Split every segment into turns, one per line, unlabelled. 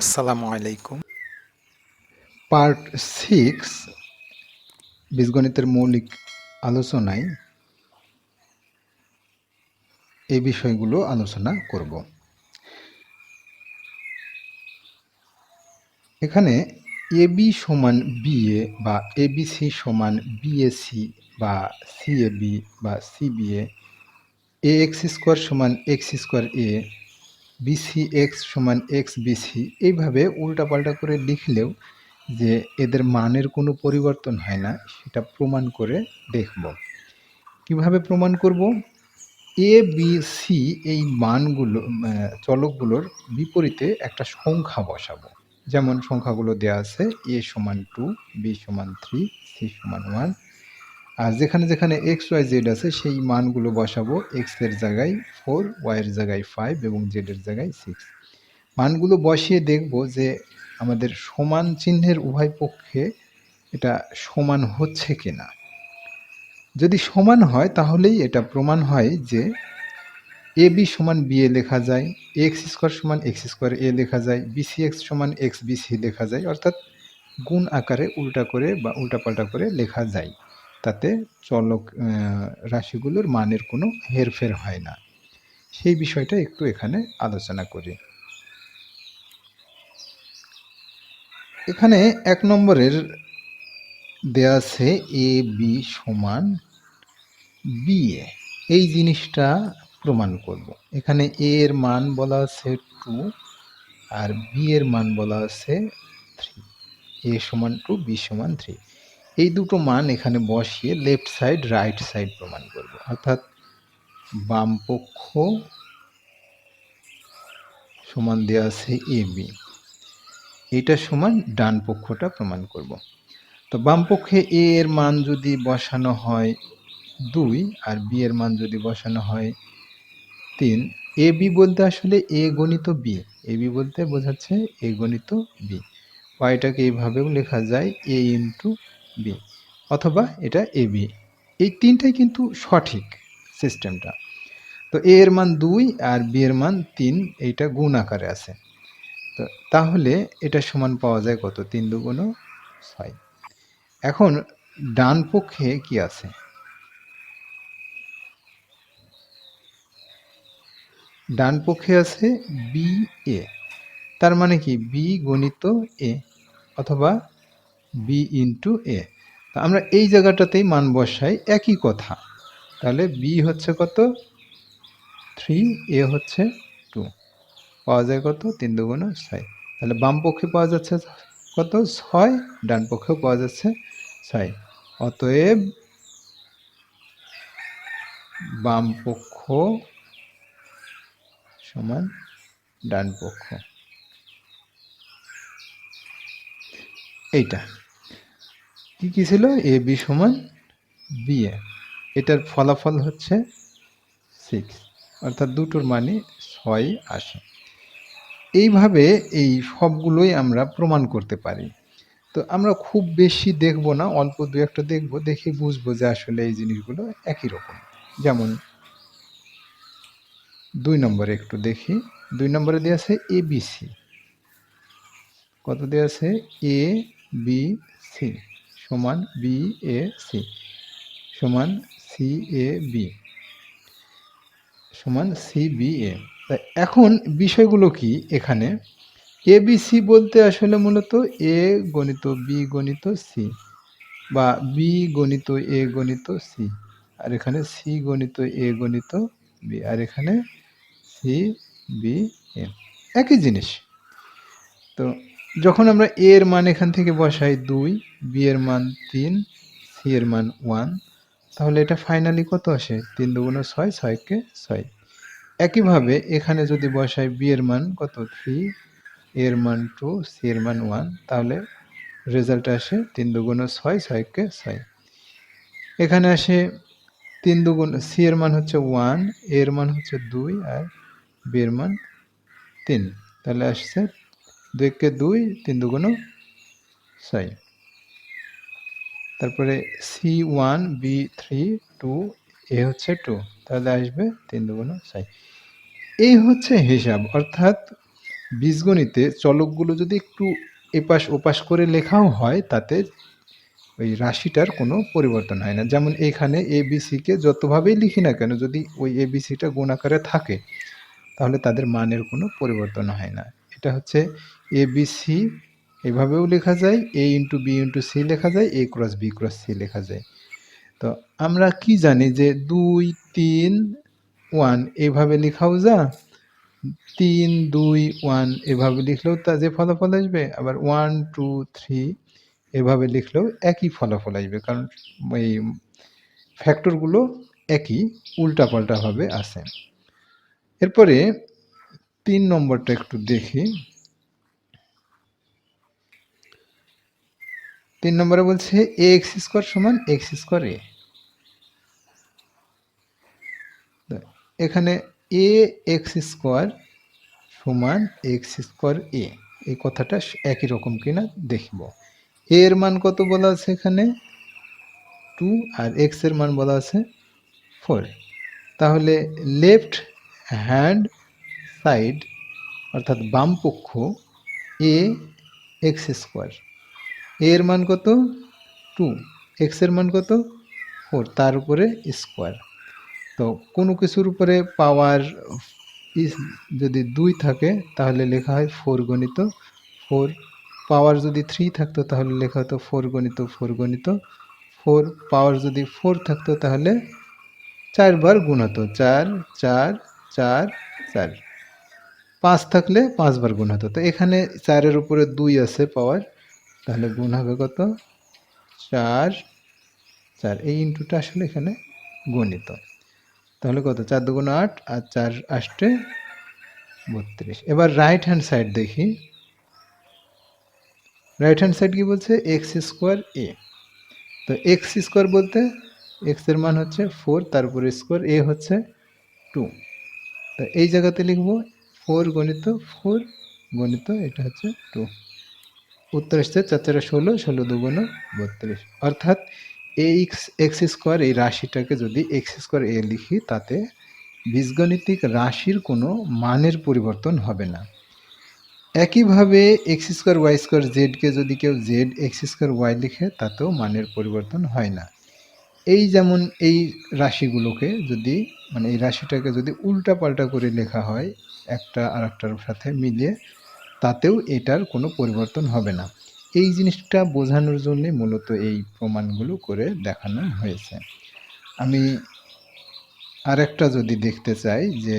আসসালামু আলাইকুম।
Part six, বীজগণিতের মৌলিক আলোচনায় এই বিষয়গুলো আলোচনা করব। এখানে এবি সমান বিএ বা এ এবিসি সমান বিএসি বা সিএবি বা সিবিএ এ এক্স স্কোয়ার সমান X square A BC X সমান এক্স বিসি এইভাবে উল্টাপাল্টা করে লিখলেও যে এদের মানের কোনো পরিবর্তন হয় না, সেটা প্রমাণ করে দেখব। কীভাবে প্রমাণ করব? এ বি সি এই মানগুলো চলকগুলোর বিপরীতে একটা সংখ্যা বসাবো। যেমন সংখ্যাগুলো দেওয়া আছে এ সমান টু বি সমান থ্রি সি সমান ওয়ান আর যেখানে যেখানে এক্স ওয়াই জেড আছে, সেই মানগুলো বসাবো এক্সের জায়গায় ফোর ওয়াইয়ের জায়গায় ফাইভ এবং জেড এর জায়গায় সিক্স মানগুলো বসিয়ে দেখব যে আমাদের সমান চিহ্নের উভয় পক্ষে এটা সমান হচ্ছে কি না যদি সমান হয়, তাহলেই এটা প্রমাণ হয় যে এ বি সমান বি এ লেখা যায় এক্স স্কোয়ার সমান এক্স স্কোয়ার এ লেখা যায় বিসি এক্স সমান এক্স বিসি লেখা যায়, অর্থাৎ গুণ আকারে উল্টা করে বা উল্টাপাল্টা করে লেখা যায়। তাতে চলক রাশিগুলোর মানের কোনো হেরফের হয় না। সেই বিষয়টা একটু এখানে আলোচনা করি। এখানে এক নম্বরের দেয়া আছে এ, বি সমান বি এ এই জিনিসটা প্রমাণ করব। এখানে এ এর মান বলা আছে টু আর বি এর মান বলা আছে থ্রি। এ সমান টু, বি সমান থ্রি। এই দুটো মান এখানে বসিয়ে লেফট সাইড রাইট সাইড প্রমাণ করব। অর্থাৎ বাম পক্ষ সমান দেওয়া আছে এ বি এটা সমান ডান পক্ষটা প্রমাণ করব। তো বাম পক্ষে এ এর মান যদি বসানো হয় দুই আর বি এর মান যদি বসানো হয় তিন এ বি বলতে আসলে এ গণিত বি এ বি বলতে বোঝাচ্ছে এ গণিত বি এটাকে এইভাবেও লেখা যায় এ ইন্টু বি অথবা এটা এ বি এই তিনটাই কিন্তু সঠিক সিস্টেমটা। তো এ এর মান দুই আর বি এর মান তিন, এইটা গুণ আকারে আছে। তো তাহলে এটা সমান পাওয়া যায় কত? তিন দুগুণ ছয়। এখন ডান পক্ষে কি আছে? ডান পক্ষে আছে বি এ তার মানে কি? বি গণিত এ অথবা বি ইন্টু এ তা আমরা এই জায়গাটাতেই মান বসাই একই কথা। তাহলে বি হচ্ছে কত? থ্রি এ হচ্ছে টু পাওয়া যায় কত? তিন দুগুণ ছয়। তাহলে বাম পক্ষে পাওয়া যাচ্ছে কত? ছয়। ডান পক্ষেও পাওয়া যাচ্ছে ছয়। অতএব বাম পক্ষ সমান ডান পক্ষ। এইটা। কি কি ছিল? এ বি সমান বি এটার ফলাফল হচ্ছে সিক্স অর্থাৎ দুটোর মানে ছয় আসে এইভাবে এই সবগুলোই আমরা প্রমাণ করতে পারি। তো আমরা খুব বেশি দেখব না, অল্প দু একটা দেখব, দেখে বুঝব যে আসলে এই জিনিসগুলো একই রকম। যেমন দুই নম্বরে একটু দেখি। দুই নম্বরে দেওয়া আছে এ বি সি কত দেওয়া আছে? এ বি সি সমান বি এ সি সমান সি এ বি সমান সি বি এ এখন বিষয়গুলো কি এখানে? এ বি সি বলতে আসলে মূলত এ গণিত বি গণিত সি বা বি গণিত এ গণিত সি আর এখানে সি গণিত এ গণিত বি আর এখানে সি বি এ একই জিনিস। তো যখন আমরা এ এর মান এখান থেকে বসাই দুই, বি এর মান তিন, সি এর মান ওয়ান, তাহলে এটা ফাইনালি কত আসে? তিন দুগুণ ছয়, ছয়কে ছয়। একইভাবে এখানে যদি বসাই বি এর মান কত? থ্রি এর মান টু সি এর মান ওয়ান তাহলে রেজাল্ট আসে তিন দুগুণ ছয়, ছয়কে ছয়। এখানে আসে তিন দুগুণ, সি এর মান হচ্ছে ওয়ানের মান হচ্ছে দুই, আর বি এর মান তিন। তাহলে আসছে দুইকে দুই, তিন দুগুণ ছয় তারপরে C one, B three, two, A হচ্ছে টু। তাহলে আসবে তিন দুগুণ ছয় এই হচ্ছে হিসাব। অর্থাৎ বীজগণিতে চলকগুলো যদি একটু এপাশ ওপাশ করে লেখাও হয়, তাতে ওই রাশিটার কোনো পরিবর্তন হয় না। যেমন এখানে এ বিসিকে যতভাবেই লিখি না কেন, যদি ওই এ বিসিটা গুণ আকারে থাকে, তাহলে তাদের মানের কোনো পরিবর্তন হয় না। এটা হচ্ছে এ বি সি এভাবেও লেখা যায় A into B into C লেখা যায় A cross B cross C লেখা যায়। তো আমরা কি জানি যে দুই, তিন ওয়ান এভাবে লেখাও যা, তিন, দুই ওয়ান এভাবে লিখলেও তা যে ফলাফল আসবে, আবার ওয়ান টু থ্রি এভাবে লিখলেও একই ফলাফল আসবে, কারণ এই ফ্যাক্টরগুলো একই উল্টাপাল্টাভাবে আসে এরপরে তিন নম্বরটা একটু দেখি। তিন নম্বরে বলছে এ এক্স স্কোয়ার সমান এক্স স্কোয়ার এ এখানে এ এক্স স্কোয়ার সমান এক্স স্কোয়ার এ এই কথাটা একই রকম কিনা দেখব। এর মান কত বলা আছে এখানে? টু আর এক্সের মান বলা আছে ফোর তাহলে লেফট হ্যান্ড সাইড, অর্থাৎ বাম পক্ষ, এ এক্স স্কোয়ার। এর মান কত? টু। এক্সের মান কত? ফোর। তার উপরে স্কোয়ার। তো কোনো কিছুর উপরে পাওয়ার যদি দুই থাকে, তাহলে লেখা হয় ফোর গণিত। ফোর পাওয়ার যদি থ্রি থাকতো, তাহলে লেখা হতো ফোর গণিত ফোর গণিত। ফোর পাওয়ার যদি ফোর থাকতো, তাহলে চারবার গুণ হতো। চার চার চার চার। পাঁচ থাকলে পাঁচবার গুণ হতো। তো এখানে চারের উপরে দুই আছে পাওয়ার, তাহলে গুণ হবে কত? চার চার। এই ইন্টুটা আসলে এখানে গণিত। তাহলে কত? চার দু দুগুণ আট আর চার আষ্টে বত্রিশ। এবার রাইট হ্যান্ড সাইড দেখি। রাইট হ্যান্ড সাইড কি বলছে? এক্স স্কোয়ার এ তো এক্স স্কোয়ার বলতে এক্সের মান হচ্ছে ফোর তারপরে স্কোয়ার এ হচ্ছে টু তো এই জায়গাতে লিখব ফোর গণিত ফোর গণিত, এটা হচ্ছে টু উত্তর আসছে চার ষোলো ষোলো দুগুণ বত্রিশ। অর্থাৎ এক্স এক্স স্কোয়ার এই রাশিটাকে যদি এক্স স্কোয়ার এ লিখি, তাতে বীজগণিতিক রাশির কোনো মানের পরিবর্তন হবে না। একইভাবে এক্স স্কোয়ার ওয়াই স্কোয়ার জেডকে যদি কেউ জেড এক্স স্কোয়ার ওয়াই লিখে, তাতেও মানের পরিবর্তন হয় না। এই যেমন এই রাশিগুলোকে যদি মানে এই রাশিটাকে যদি উল্টা পাল্টা করে লেখা হয়, একটা আর একটার সাথে মিলিয়ে, তাতেও এটার কোনো পরিবর্তন হবে না। এই জিনিসটা বোঝানোর জন্যে মূলত এই প্রমাণগুলো করে দেখানো হয়েছে। আমি আরেকটা যদি দেখতে চাই যে,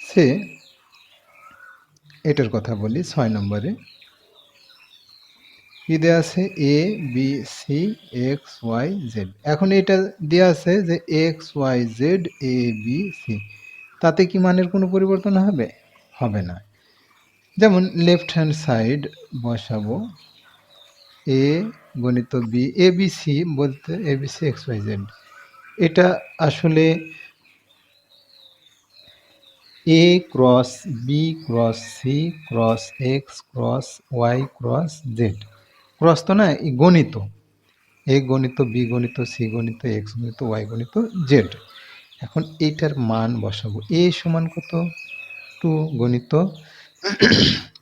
সে, এটার কথা বলি, ছয় নম্বরে কি দেওয়া আছে? A B C X Y Z এখন এটা দেওয়া আছে যে X Y Z A B C তাতে কি মানের কোনো পরিবর্তন হবে? হবে না। যেমন লেফট হ্যান্ড সাইড বসাবো। এ গণিত বি এ বি সি বলতে A B C X Y Z এটা আসলে A cross B cross C cross X cross Y cross Z cross তো না গণিত। এ গণিত, বি গণিত, সি গণিত, এক্স গণিত, ওয়াই গণিত, জেড। এখন এইটার মান বসাবো। এ সমান কত? টু গণিত,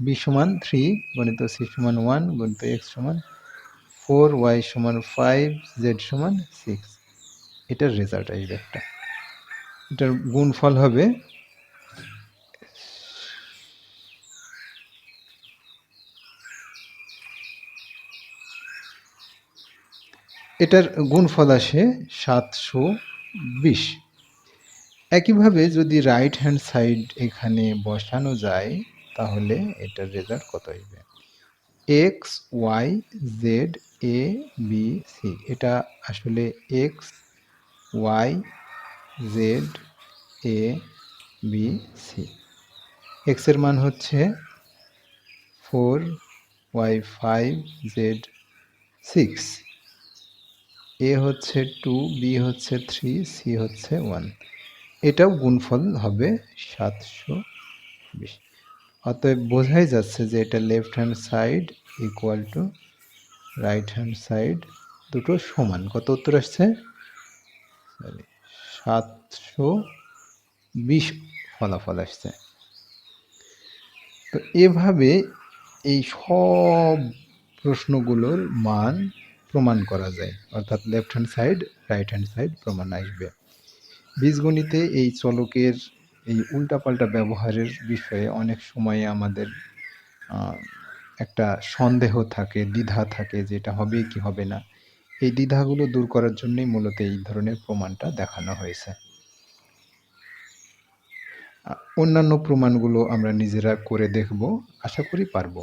বি সমান থ্রি, গণিত সি সমান ওয়ান, গণিত এক্স সমান ফোর, ওয়াই সমান ফাইভ, জেড সমান সিক্স। এটার রেজাল্ট আসবে একটা এটার গুণফল হবে এটার গুণফল আসে সাতশো বিশ। একইভাবে যদি রাইট হ্যান্ড সাইড এখানে বসানো যায়, তাহলে এটার রেজাল্ট কত আসবে X Y Z A B C এটা আসলে X Y Z A B C এক্সের মান হচ্ছে four Y five Z six A হচ্ছে টু, বি হচ্ছে থ্রি, সি হচ্ছে ওয়ান। এটাও গুণফল হবে সাতশো বিশ। অতএব বোঝাই যাচ্ছে যে এটা left hand side equal to right hand side দুটো সমান। কত উত্তর আসছে? সাতশো বিশ ফলাফল আসছে। তো এভাবে এই সব প্রশ্নগুলোর মান প্রমাণ করা যায়। অর্থাৎ left hand side right hand side প্রমাণ আসবে। বীজগণিতে এই চলকের এই উল্টাপাল্টা ব্যবহারের বিষয়ে অনেক সময়ে আমাদের একটা সন্দেহ থাকে, দ্বিধা থাকে যে এটা হবে কি হবে না। এই দ্বিধাগুলো দূর করার জন্যই মূলত এই ধরনের প্রমাণটা দেখানো হয়েছে। অন্যান্য প্রমাণগুলো আমরা নিজেরা করে দেখব, আশা করি পারব।